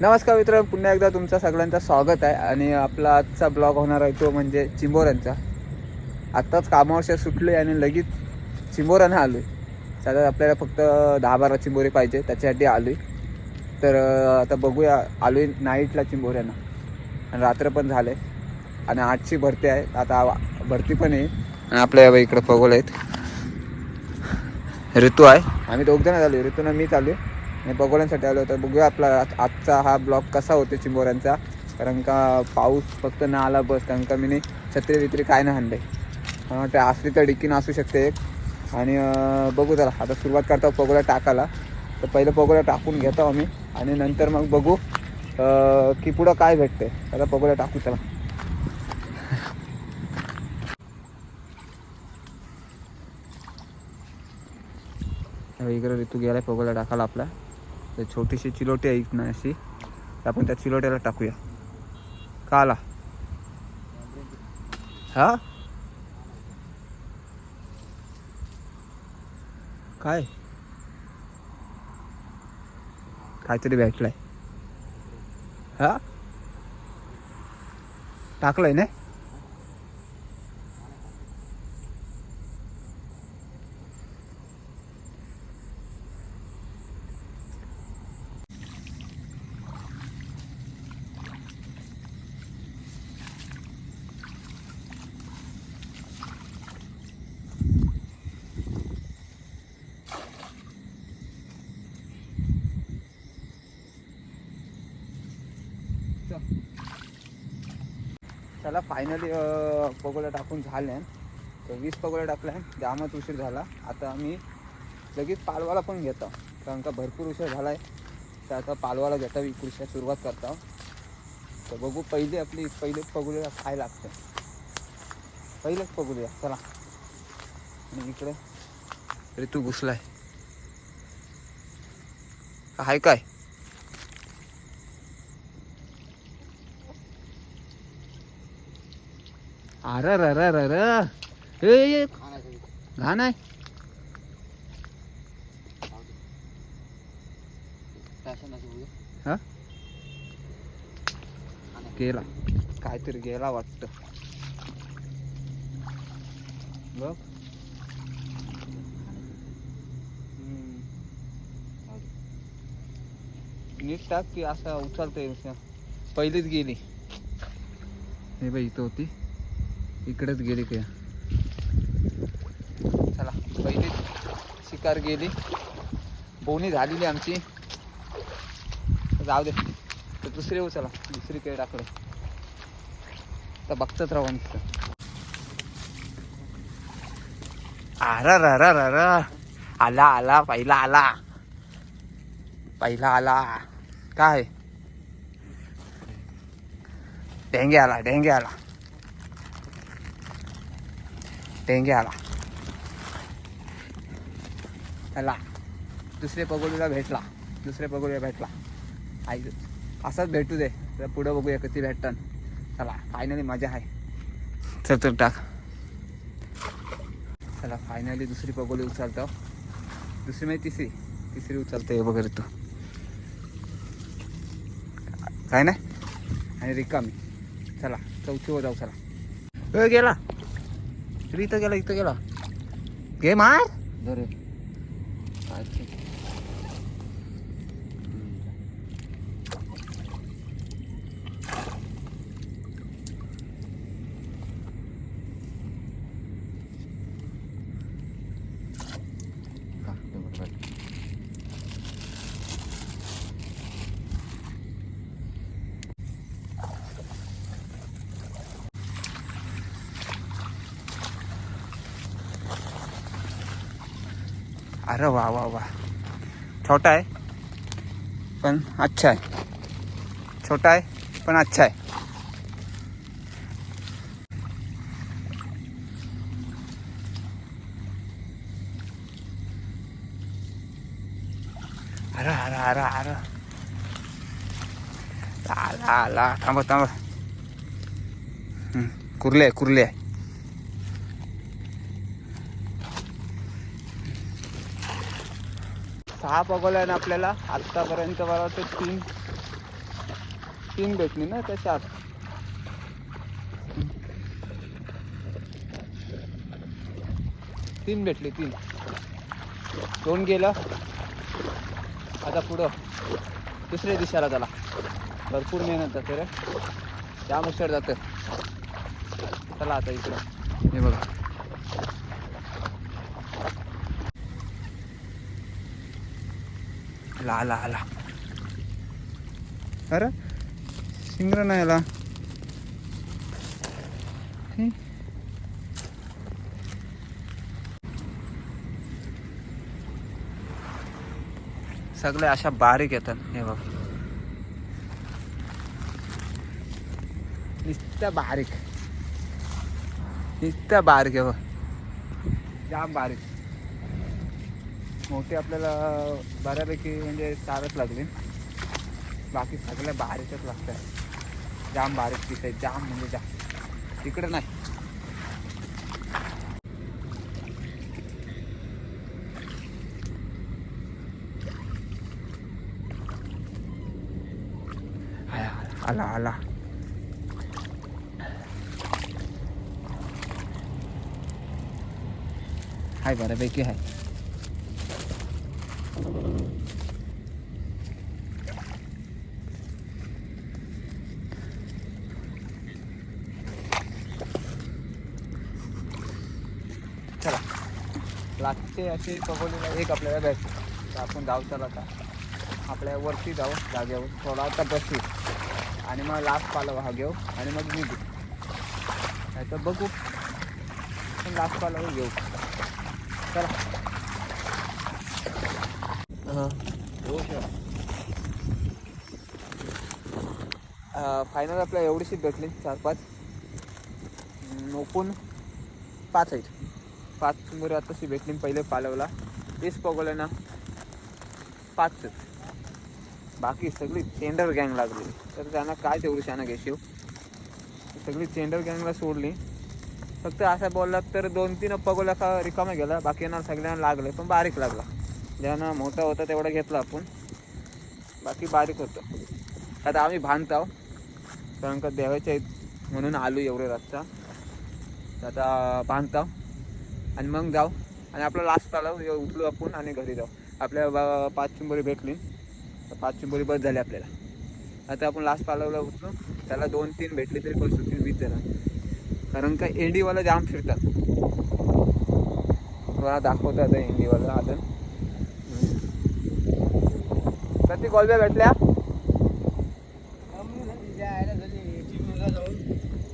नमस्कार मित्र पुन्हा एकदा तुमचं सगळ्यांचं स्वागत आहे आणि आपला आजचा ब्लॉग होणार आहे तो म्हणजे चिंबोऱ्यांचा. आत्ताच कामावर सुटले आणि लगेच चिंबोऱ्यानं आलो आहे साधारण आपल्याला फक्त दहा बारा चिंबोरी पाहिजे त्याच्यासाठी आलो आहे तर आता बघूया आलो आहे नाईटला चिंबोऱ्यांना. आणि रात्र पण झालं आहे आणि आठची भरती आहे. आता भरती पण आहे. आणि आपल्या इकडं पगोल आहेत. ऋतू आहे. आम्ही दोघ जण आलो. ऋतूनं मी चालू आहे आणि बघोल्यांसाठी आलो होतो. बघूया आपला आज- आजचा हा ब्लॉग कसा होतो चिंबोऱ्यांचा. कारण का पाऊस फक्त ना आला बस. कारण का मी छत्री वित्री काय नाही आणले ते असली तर डिकीन असू शकते एक. आणि बघू चला आता सुरुवात करतो पगोळ्या टाकायला. तर पहिलं पगोळ्या टाकून घेतो आम्ही. आणि नंतर मग बघू की पुढं काय भेटते आता पगोल्या टाकू त्याला वगैरे इकडे ऋतू आहे पगोला टाकायला आपला. तर छोटीशी चिलोटी आहे ना अशी. आपण त्या चिलोट्याला टाकूया. का आला हा? काय? काहीतरी भेटलाय. हा? टाकलंय ना? आता फायनली पगोल्या टाकून झाल्या तर वीस पगोल्या टाकल्या. जामच उशीर झाला. आता आम्ही लगेच पालवाला पण घेतो. कारण का भरपूर उशीर झाला आहे तर आता पालवाला घेता विकृष्या सुरुवात करता. तर बघू पहिले आपली पहिलेच पगोल्या खाय लागतं. पहिलेच पगोल्या चला. आणि इकडे ऋतू घुसलाय. आहे काय? अरे अरे र र घाण आहे. हा? गेला. काहीतरी गेला वाटत. बघ. नीट टाक की असं उचलता येईल पहिलीच गेली. हे बाई इथं होती. इकडेच गेली काय चला पहिली शिकार गेली. बोनी झालेली आमची. जाऊ दे. तर दुसरी येऊ चला. दुसरी काही टाकलं तर बघतच राहू नुसतं अरा रा रा रा रा. आला आला पहिला आला. पहिला आला. काय? डेंगे आला डेंगे आला. डेंगे आला आला दुसरे पगोलीला भेटला. दुसरे पगोलीला भेटला. आई असाच भेटू दे. तर पुढं बघूया किती भेटतं चला फायनली मजा आहे. चल तर टाक. चला फायनली दुसरी पगोली उचलतो. दुसरी म्हणजे तिसरी. तिसरी उचलतो. हे वगैरे तू. काय नाही? आणि रिकामी. चला चौथी वर जाऊ चला. ए गेला. गेला इथं गेला घे मार बरं अच्छा हा, बरोबर, बरोबर. अरे वा वा वा. छोटा आहे पण अच्छा आहे. छोटा आहे पण अच्छा आहे. अरे अरे अरे अरे. आला आला थांबा थांबा कुर्ले आहे कुर्ले. सहा पगोल्या ना आपल्याला. आत्तापर्यंत मला वाटतं तीन तीन भेटली ना त्या चार. तीन भेटली तीन. दोन गेलं. आता पुढं. दुसऱ्या दिशेला त्याला भरपूर मेहनत जाते रे. त्या उशीर जातं. चला आता इकडं. हे बघा. आला आला आला. अरे शिंगर नाही आला. सगळे अशा बारीक येतात हे बघ. नुसत्या बारीक. नुसत्या बारीक आहे बघ. जाम बारीक. मोठी आपल्याला बऱ्यापैकी म्हणजे चारच लागली बाकी सगळ्या बारीकच लागतात. जाम बारीक पीस आहे जाम म्हणजे जाम. तिकडं नाही. आला आला हाय बऱ्यापैकी आहे चला. लागते असे पकडलेला एक आपल्याला भेटते तर आपण जाऊ चला आता. आपल्या वरती जाऊ जागेवर. थोडा आता बसू. आणि मग लास्ट पालव हा घेऊ. आणि मग निघू. नाही तर बघू. पण लास्ट पालव घेऊ. चला. फायनल आपल्या एवढीशी भेटली चार पाच. नोकून पाच आहेत. पाच मुरे आताशी भेटली पहिले पालवला. तेच पगवलं ना पाच बाकी सगळी चेंडर गँग लागली. तर त्यांना काय तेवढी शाना घेशीव सगळी चेंडर गँगला सोडली. फक्त असा बोललात तर दोन तीन पगोल्या का रिकामा गेला बाकींना सगळ्यांना लागले पण बारीक लागला. ज्यांना मोठा होता तेवढा घेतला आपण. बाकी बारीक होतं. आता आम्ही बांधताव कारण का देवायचे आहेत म्हणून आलो एवढे रातचा. आता आता बांधताव आणि मग जाऊ. आणि आपला लास्ट आला. उठलो आपण आणि घरी जाऊ. आपल्या बा- पाच चिंबोरी भेटली. तर पाच चिंबोरी बस झाली आपल्याला. आता आपण लास्ट पालवला उठलो. त्याला दोन तीन भेटली तरी पण सुटतील वीस जण कारण का एंडीवाला जाम फिरतात. मला दाखवतो आता एंडीवाला आदन. कधी कॉलब्या भेटल्या.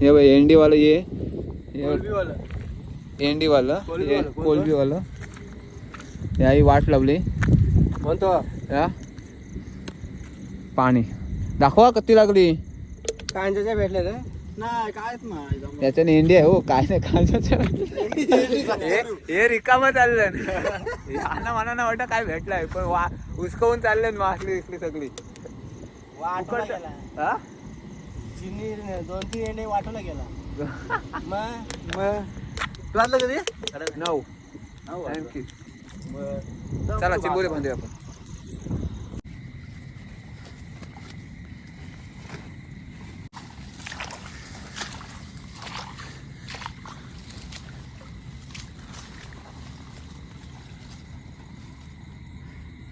हे बाई एंडीवाला ये. एंडीवाला कोलबीवाला, कोणतं? याही वाट लावली. म्हणतो या पाणी. दाखवा कती लागली. कांद्याच्या भेटले रे नाही कायच नाही त्याच्याने एंडी आहे हो काय नाही काय हे रिकाम चाललं याना मनानं वाटतं काय भेटलंय पण वा उचकवून चाललंय मासली इकली सगळी. वाटला गेला हा? चिनी दोन तीन एंडे वाटला गेला. मग? मग कधी? नऊ. थँक्यू चला चिंबोरी बांधूया आपण.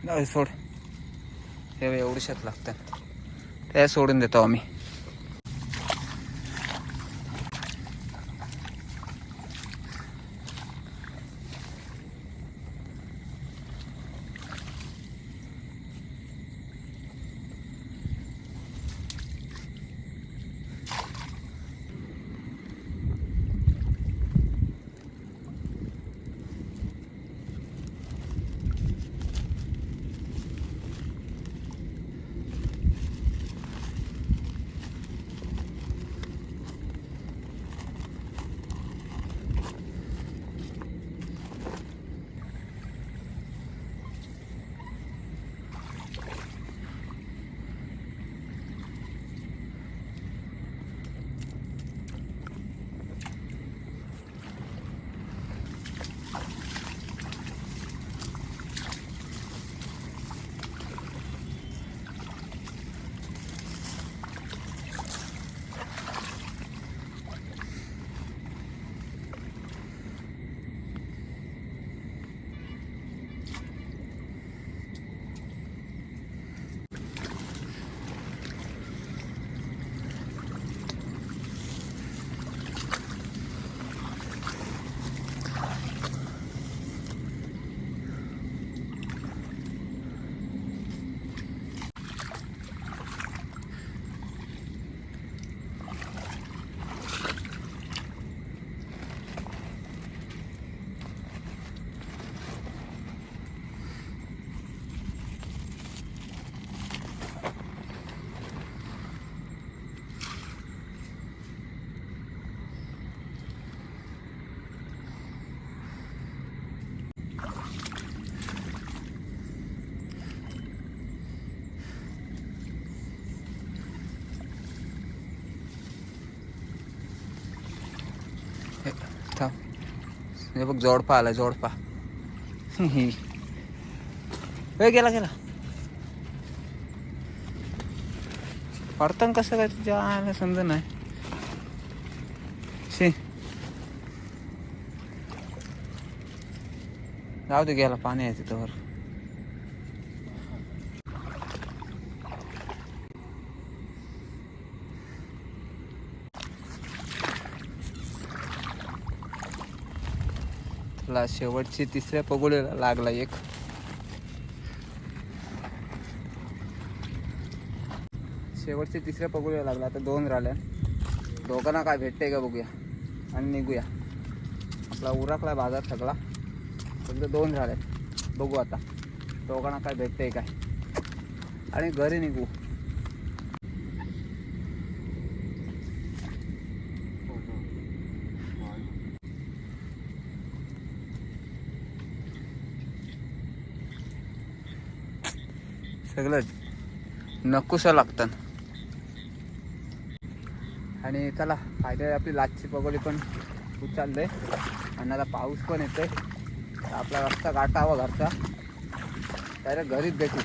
नाही सोड. हे एवढे शेत लागतात ते सोडून देतो आम्ही. हे बघ जोडपा आला जोडपा. हे गेला गेला. पडतं कसं काय तुझ्या? आयला समजा नाही. शे. जाऊ दे गेला पाणी आहे तिथं वर. आपला शेवटची तिसऱ्या पगोडीला लागला एक. शेवटची तिसऱ्या पगोडीला लागला आता दोन राहिल्या दोघांना काय भेटते का बघूया. आणि निघूया. आपला उराकला बाजार सगळा फक्त दोन झाले बघू आता. दोघांना काय भेटते काय. आणि घरी निघू. सगळं नकोसं लागतं आणि चला फायदा आपली लाचची पगोली पण उचललंय. आणि आता पाऊस पण येतोय. आहे आपला रस्ता गाठावा घरचा. डायरेक्ट घरीच भेटू.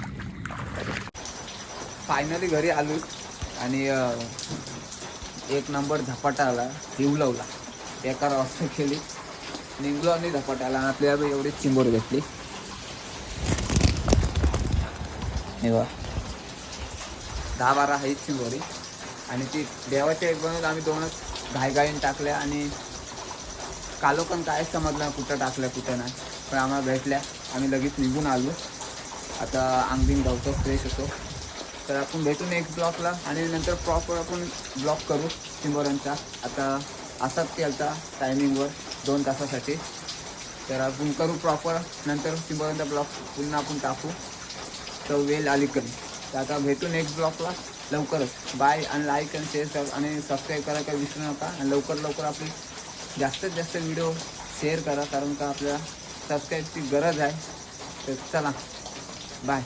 फायनली घरी आलो आणि एक नंबर झपाटा आला हिवलवला एका रस्ता केली निघलो आणि झपाटा आला आणि आपल्याला एवढी चिंबोर भेटली. हे बघा. दहा बारा आहेत शिंगोरी. आणि ती देवाच्या एक बनवून आम्ही दोनच घाईघाईन टाकल्या आणि कालोकन काय समजलं कुठं टाकलं कुठं नाही. पण आम्हाला भेटल्या. आम्ही लगेच निघून आलो. आता अंगबिंग धावतो फ्रेश होतो. तर आपण भेटू नेक्स्ट ब्लॉकला आणि नंतर प्रॉपर आपण ब्लॉक करू चिंबोऱ्यांचा आता असाच केलता टायमिंगवर दोन तासासाठी. तर आपण करू प्रॉपर नंतर चिंबोऱ्यांचा ब्लॉक पुन्हा आपण टाकू. तो वेल अलीकडे. तर आता भेटू नेक्स्ट ब्लॉकला लवकरच बाय आणि लाईक आणि शेअर करा आणि सबस्क्राईब करा काही विसरू नका. आणि लवकर लवकर आपली जास्तीत जास्त व्हिडिओ शेअर करा कारण का आपल्याला सबस्क्राईबची गरज आहे. तर चला बाय